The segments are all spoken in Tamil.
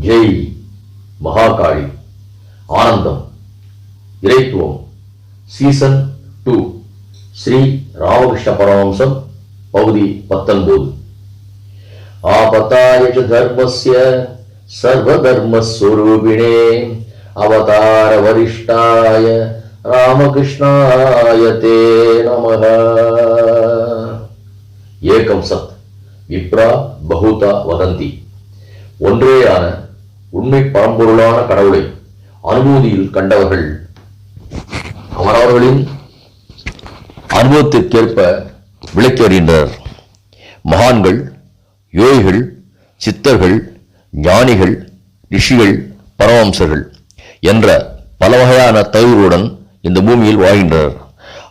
ஜெய் மகாகாளி ஆனந்தம் இறைத்துவம் சீசன் டூ ஸ்ரீ ராமகிருஷ்ண பரமஹம்சம் பகுதி பத்தொன்பது ஆபத்தாய ச தர்மஸ்ய சர்வதர்மஸ்வரூபிணே அவதார வரிஷ்டாய ராமகிருஷ்ணாய தே நமः ஏகம் சத் விப்ரா பகுதா வதந்தி ஒன்றேயான உண்மை பரம்பொருளான கடவுளை அனுபூதியில் கண்டவர்கள் அவரவர்களின் அனுபவத்திற்கேற்ப விளக்கி வருகின்றனர் மகான்கள் யோகிகள் சித்தர்கள் ஞானிகள் ரிஷிகள் பரமம்சர்கள் என்ற பல வகையான தகுதிகளுடன் இந்த பூமியில் வாழ்கின்றனர்.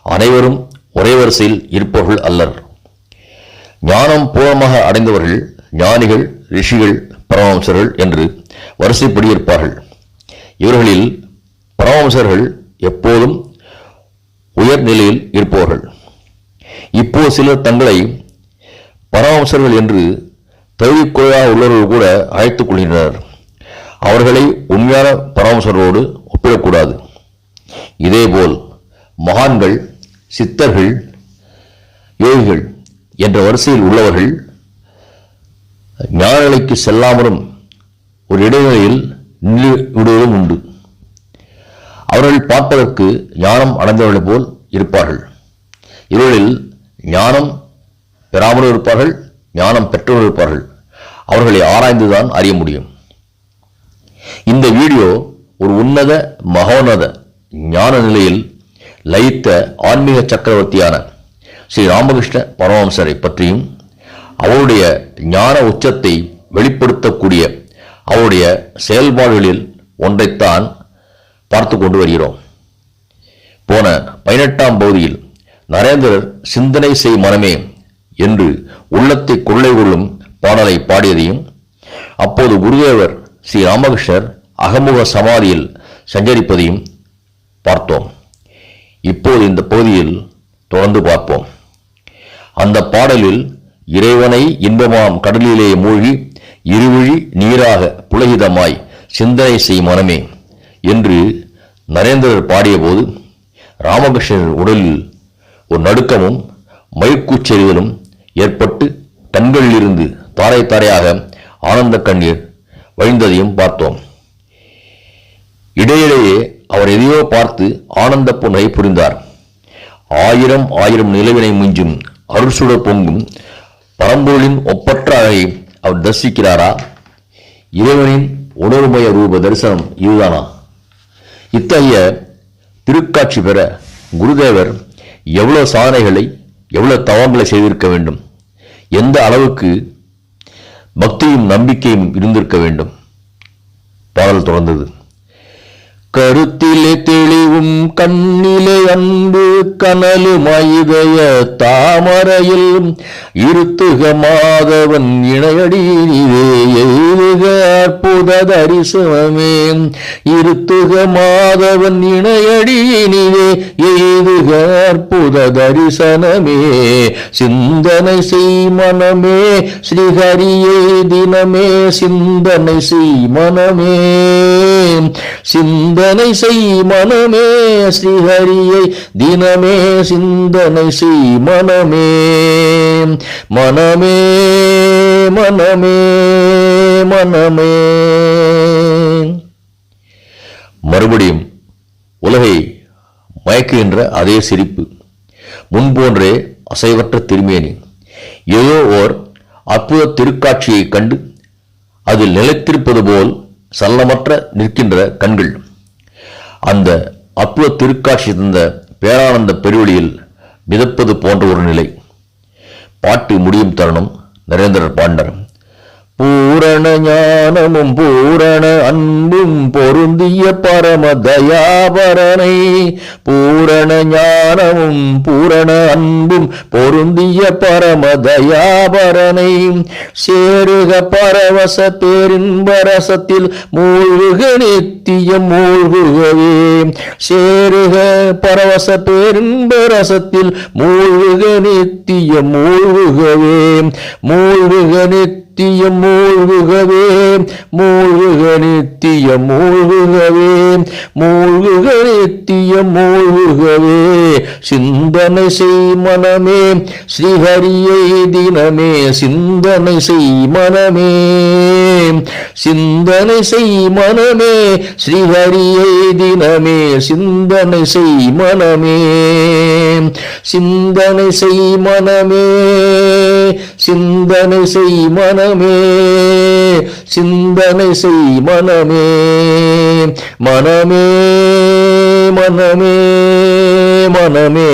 அனைவரும் ஒரே வரிசையில் இருப்பவர்கள் அல்லர். ஞானம் பூர்ணமாக அடைந்தவர்கள் ஞானிகள் ரிஷிகள் பரமஹம்சர்கள் என்று வரிசைப்படி இருப்பார்கள். இவர்களில் பரமவம்சர்கள் எப்போதும் உயர்நிலையில் இருப்பவர்கள். இப்போ சிலர் தங்களை பரமவம்சர்கள் என்று தகுதிக்குறையாக உள்ளவர்கள் கூட அழைத்துக் கொள்கின்றனர். அவர்களை உண்மையான பரமசரோடு ஒப்பிடக்கூடாது. இதேபோல் மகான்கள் சித்தர்கள் யோகிகள் என்ற வரிசையில் உள்ளவர்கள் ஞானநிலைக்கு செல்லாமலும் ஒரு இடைவெளியில் நின்று விடுவதும் உண்டு. அவர்கள் பார்ப்பதற்கு ஞானம் அடைந்தவர்கள் போல் இருப்பார்கள். இவர்களில் ஞானம் பெறாமல் இருப்பார்கள் ஞானம் பெற்றவர்கள் இருப்பார்கள். அவர்களை ஆராய்ந்துதான் அறிய முடியும். இந்த வீடியோ ஒரு உன்னத மகோன்னத ஞான நிலையில் லயித்த ஆன்மீக சக்கரவர்த்தியான ஸ்ரீ ராமகிருஷ்ண பரமஹம்சரை பற்றியும் அவருடைய ஞான உச்சத்தை வெளிப்படுத்தக்கூடிய அவருடைய செயல்பாடுகளில் ஒன்றைத்தான் பார்த்து கொண்டு வருகிறோம். போன பதினெட்டாம் பகுதியில் நரேந்திரர் சிந்தனை செய் மனமே என்று உள்ளத்தை கொள்ளை கொள்ளும் பாடலை பாடியதையும் அப்போது குருதேவர் ஸ்ரீ ராமகிருஷ்ணர் அகமுக சமாதியில் சஞ்சரிப்பதையும் பார்த்தோம். இப்போது இந்த பகுதியில் தொடர்ந்து பார்ப்போம். அந்த பாடலில் இறைவனை இன்பமாம் கடலிலே மூழ்கி இருவிழி நீராக புலகிதமாய் சிந்தனை செய் மனமே என்று நரேந்திரர் பாடியபோது ராமகிருஷ்ணர் உடலில் ஒரு நடுக்கமும் மயக்கூச்செறிதலும் ஏற்பட்டு கண்களிலிருந்து தாரை தாரையாக ஆனந்த கண்ணீர் வழிந்ததையும் பார்த்தோம். இடையிடையே அவர் எதையோ பார்த்து ஆனந்த புன்னகை புரிந்தார். ஆயிரம் ஆயிரம் நிலவினை மிஞ்சும் அருள்சுடர் பொங்கும் பரம்பொருளின் ஒப்பற்ற அழகை அவர் தரிசிக்கிறாரா? இறைவனின் உணர்வுமய ரூப தரிசனம் இதுதானா? இத்தகைய திருக்காட்சி பெற குருதேவர் எவ்வளவு சாதனைகளை எவ்வளவு தவங்களை செய்திருக்க வேண்டும்? எந்த அளவுக்கு பக்தியும் நம்பிக்கையும் இருந்திருக்க வேண்டும்? பாடல் தொடர்ந்தது. கருத்திலே தெளிவும் கண்ணிலே அன்பு கனலும் ஐதய தாமரையில் இருத்துக மாதவன் இணையடி எய்துக அற்புத தரிசனமே இருத்துக மாதவன் இணையடி நீவே எய்துக அற்புத தரிசனமே சிந்தனை செய் மனமே ஸ்ரீஹரியே தினமே சிந்தனை செய் மனமே. சிந்தனை செய் மனமே ஸ்ரீஹரியை தினமே சிந்தனை செய் மனமே. மனமே மனமே மனமே. மறுபடியும் உலகை மயக்குகின்ற அதே சிரிப்பு. முன்போன்றே அசைவற்ற திருமேனி. ஏதோ ஓர் அற்புத திருக்காட்சியைக் கண்டு அதில் நிலைத்திருப்பது போல் சல்லமற்ற நிற்கின்ற கண்கள். அந்த அற்புத திருக்காட்சி தந்த பேரானந்த பெருவெளியில் மிதப்பது போன்ற ஒரு நிலை. பாட்டு முடியும் தருணம் நரேந்திரர் பாண்டர் பூரண ஞானமும் பூரண அன்பும் பொருந்திய பரம தயாபரனை பூரண ஞானமும் பூரண அன்பும் பொருந்திய பரம தயாபரனை சேருக பரவச பேரின்பரசத்தில் மூழ்குக நித்தியம் மூழ்குகவே. சேருக பரவச பேரின்பரசத்தில் மூழ்குக நித்தியம் மூழ்குகவே. மூழ்குக நித்திய நித்தியம் மூழ்குகவே மூழ்குக நித்தியம் மூழ்குகவே மூழ்குக நித்தியம் மூழ்குகவே. சிந்தனை செய் மனமே ஸ்ரீஹரியை தினமே சிந்தனை செய் மனமே. சிந்தனை செய் மனமே ஸ்ரீஹரியை தினமே சிந்தனை செய் மனமே. சிந்தனை செய் மனமே சிந்தனை செய் மனமே சிந்தனை செய் மனமே. மனமே மனமே மனமே.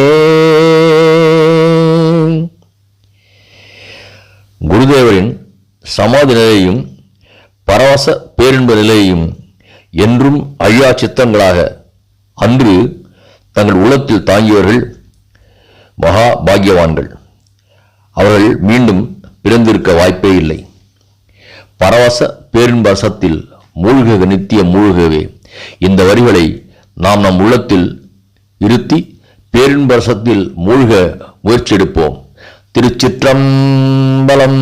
குருதேவரின் சமாதி நிலையும் பரவச பேரின்ப நிலையையும் என்றும் அழியா சித்தங்களாக அன்று தங்கள் உள்ளத்தில் தாங்கியவர்கள் மகா பாக்கியவான்கள். அவர்கள் மீண்டும் பிறந்திருக்க வாய்ப்பே இல்லை. பரவச பேரின்பரசத்தில் மூழ்கக நித்திய மூழ்கவே இந்த வரிகளை நாம் நம் உள்ளத்தில் இருத்தி பேரின்பரசத்தில் மூழ்க முயற்சி எடுப்போம் திருச்சிற்றம்பலம்.